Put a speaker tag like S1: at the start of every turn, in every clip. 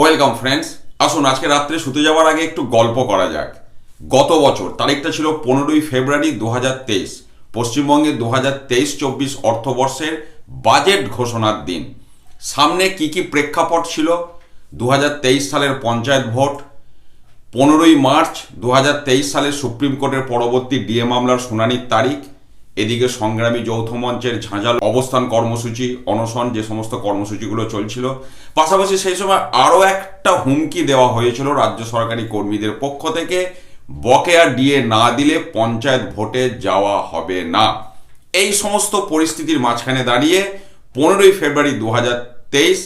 S1: Welcome friends আসুন, আজকে রাত্রে শুতে যাওয়ার আগে একটু গল্প করা যাক। গত বছর, তারিখটা ছিল পনেরোই ফেব্রুয়ারি দু হাজার তেইশ। পশ্চিমবঙ্গে দু হাজার তেইশ চব্বিশ অর্থবর্ষের বাজেট ঘোষণার দিন। সামনে কি কি প্রেক্ষাপট ছিল? দু হাজার তেইশ সালের পঞ্চায়েত ভোট। পনেরোই মার্চ দু সালে সুপ্রিম কোর্টের পরবর্তী ডিএ মামলার শুনানির তারিখ। এদিকে সংগ্রামী যৌথ মঞ্চের ঝাঁঝাল অবস্থান কর্মসূচি, অনশন, যে সমস্ত কর্মসূচিগুলো চলছিল। পাশাপাশি সেই সময় আরও একটা হুমকি দেওয়া হয়েছিল রাজ্য সরকারি কর্মীদের পক্ষ থেকে। বকেয়া ডিএ না দিলে পঞ্চায়েত ভোটে যাওয়া হবে না। এই সমস্ত পরিস্থিতির মাঝখানে দাঁড়িয়ে পনেরোই ফেব্রুয়ারি দু হাজার তেইশ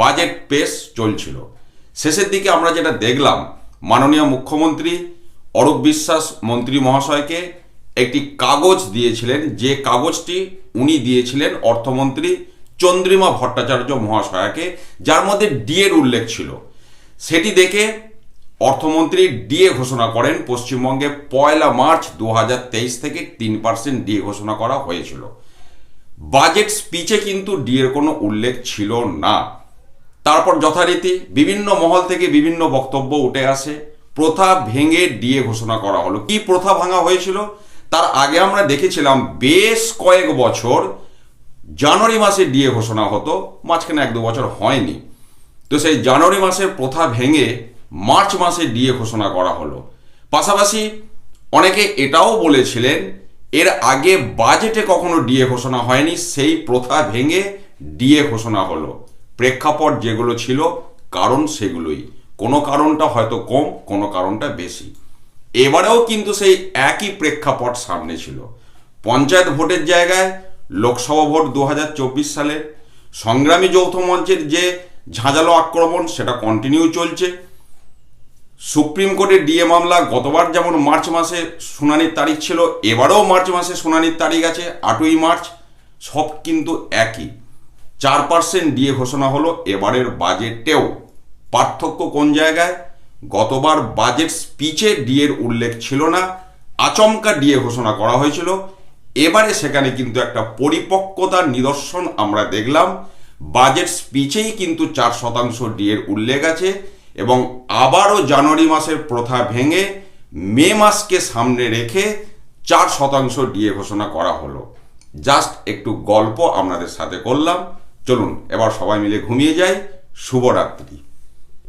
S1: বাজেট পেশ চলছিল। শেষের দিকে আমরা যেটা দেখলাম, মাননীয় মুখ্যমন্ত্রী অরূপ বিশ্বাস, মন্ত্রী মহাশয়কে একটি কাগজ দিয়েছিলেন, যে কাগজটি উনি দিয়েছিলেন অর্থমন্ত্রী চন্দ্রিমা ভট্টাচার্য মহাশয়াকে, যার মধ্যে ডিএর উল্লেখ ছিল। সেটি দেখে অর্থমন্ত্রী ডিএ ঘোষণা করেন, পশ্চিমবঙ্গে পয়লা মার্চ দু হাজার তেইশ থেকে তিন পার্সেন্ট ডিএ ঘোষণা করা হয়েছিল। বাজেট স্পিচে কিন্তু ডিএর কোনো উল্লেখ ছিল না। তারপর যথারীতি বিভিন্ন মহল থেকে বিভিন্ন বক্তব্য উঠে আসে। প্রথা ভেঙে ডিএ ঘোষণা করা হলো। কি প্রথা ভাঙা হয়েছিল? তার আগে আমরা দেখেছিলাম বেশ কয়েক বছর জানুয়ারি মাসে ডিএ ঘোষণা হতো, মাঝখানে এক দু বছর হয়নি। তো সেই জানুয়ারি মাসের প্রথা ভেঙে মার্চ মাসে ডিএ ঘোষণা করা হলো। পাশাপাশি অনেকে এটাও বলেছিলেন, এর আগে বাজেটে কখনো ডিএ ঘোষণা হয়নি, সেই প্রথা ভেঙে ডিএ ঘোষণা হলো। প্রেক্ষাপট যেগুলো ছিল, কারণ সেগুলোই। কোনো কারণটা হয়তো কম, কোনো কারণটা বেশি। এবারেও কিন্তু সেই একই প্রেক্ষাপট সামনে ছিল। পঞ্চায়েত ভোটের জায়গায় লোকসভা ভোট দু হাজার চব্বিশ সালে, সংগ্রামী যৌথ মঞ্চের যে ঝাঁঝালো আক্রমণ সেটা কন্টিনিউ চলছে। সুপ্রিম কোর্টের ডিএ মামলা গতবার যেমন মার্চ মাসে শুনানির তারিখ ছিল, এবারেও মার্চ মাসে শুনানির তারিখ আছে, আটই মার্চ, সব কিন্তু একই। চার পার্সেন্ট ডিএ ঘোষণা হলো, এবারের বাজেটেও পার্থক্য কোন জায়গায়? গতবার বাজেট স্পিচে ডিএর উল্লেখ ছিল না, আচমকা ডিএ ঘোষণা করা হয়েছিল। এবারে সেখানে কিন্তু একটা পরিপক্কতার নিদর্শন আমরা দেখলাম। বাজেট স্পিচেই কিন্তু চার শতাংশ ডিএর উল্লেখ আছে এবং আবারও জানুয়ারি মাসের প্রথা ভেঙে মে মাসকে সামনে রেখে চার শতাংশ ডিএ ঘোষণা করা হলো। জাস্ট একটু গল্প আপনাদের সাথে করলাম। চলুন, এবার সবাই মিলে ঘুমিয়ে যাই। শুভরাত্রি।